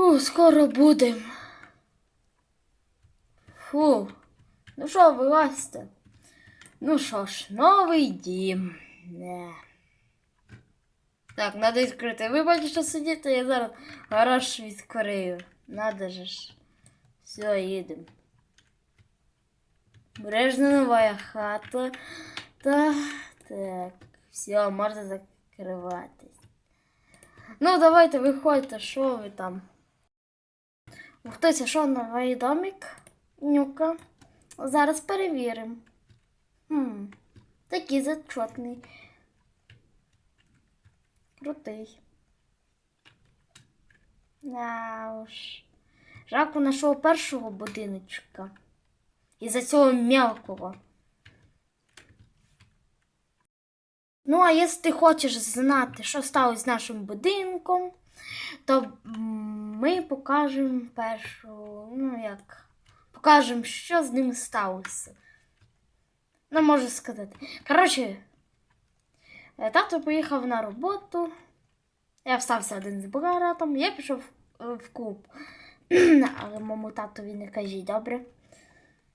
Фу, скоро будем. Фу. Ну що, вилазьте. Ну що ж, новий дім. Не. Так, надо відкрити. Ви бачите, сидіти, я зараз гараж відкрию. Надо же ж. Все, їдемо. Бережна нова хата. Та, так. Все, можна закриватись. Ну, давайте виходьте, що ви там. Ти, це що, новий домик? Нюка. Зараз перевіримо. Хм, такий зачетний. Крутий. Да уж. Жаку нашого першого будиночка. Із-за цього мелкого. Ну, а якщо ти хочеш знати, що сталося з нашим будинком, то ми покажемо першу, ну як, покажемо, що з ним сталося. Ну, можу сказати. Коротше, е, тато поїхав на роботу. Я встався один з братом, я пішов е, в клуб. Але моєму татові не кажіть, добре?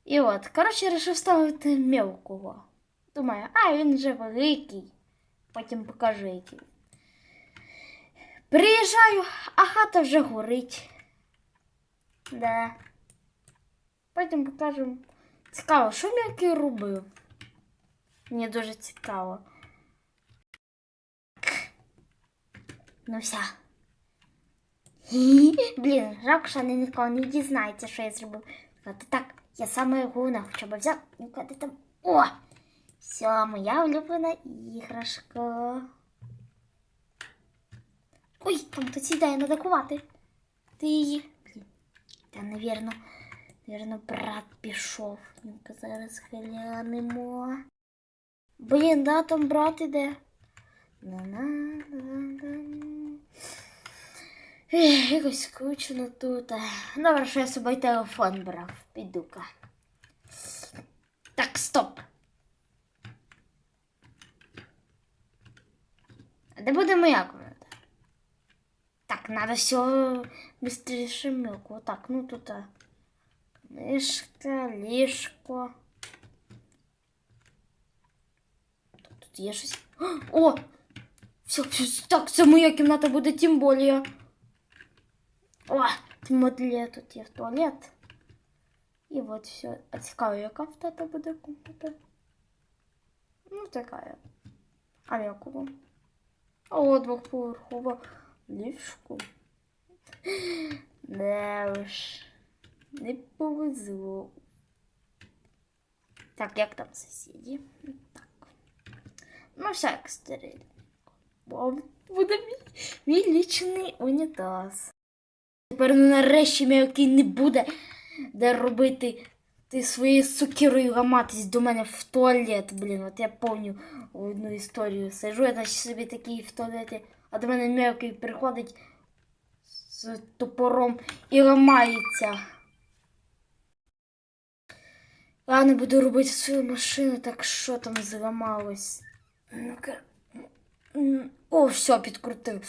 І от, коротше, вирішив ставити мелкого. Думаю, а він вже великий. Потім покажу, який. Приїжджаю, а хата вже горить. Да. Потім покажу. Цікаво, що м'який робив? Мені дуже цікаво. Ну все. Блін, жалко, що вони ніколи не дізнається, що я зробив. Сказати, так, я саме головне, хоча б взяв. Ну, куди там. О! Все, моя улюблена іграшка. Ой, там хтось сідає, надо кувати. Ти її. Та, навірно, навірно, брат пішов. Ну-ка зараз глянемо. Блін, да, там брат іде. Ех, якось скучно тут. Добре, що я собою телефон брав. Піду-ка. Так, стоп. А де буде моя комната? Так, надо все быстрее мелко. Так, ну тут а, книжка, ліжко. Тут, є щось. О! Все, все, так, це моя кімната буде тим більше. О, тим більше тут є туалет. І от все. А цікаво, яка в тата буде? Ну, така. А якого? О, двохповерхова ліжко. Не уж. Не повезло. Так, як там сусіді? Так. Ну, все як. Бо буде мій, мій лічний унітаз. Тепер ну, нарешті м'який не буде де робити ти своєю сукірою ламатись до мене в туалет, блін. От я помню одну історію. Сижу, я наче собі такий в туалеті, а до мене м'який приходить з топором і ламається. Не буду робити свою машину, так що там зламалось. Ну-ка. О, все, підкрутив.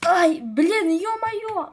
Ай, блін, йо-моє!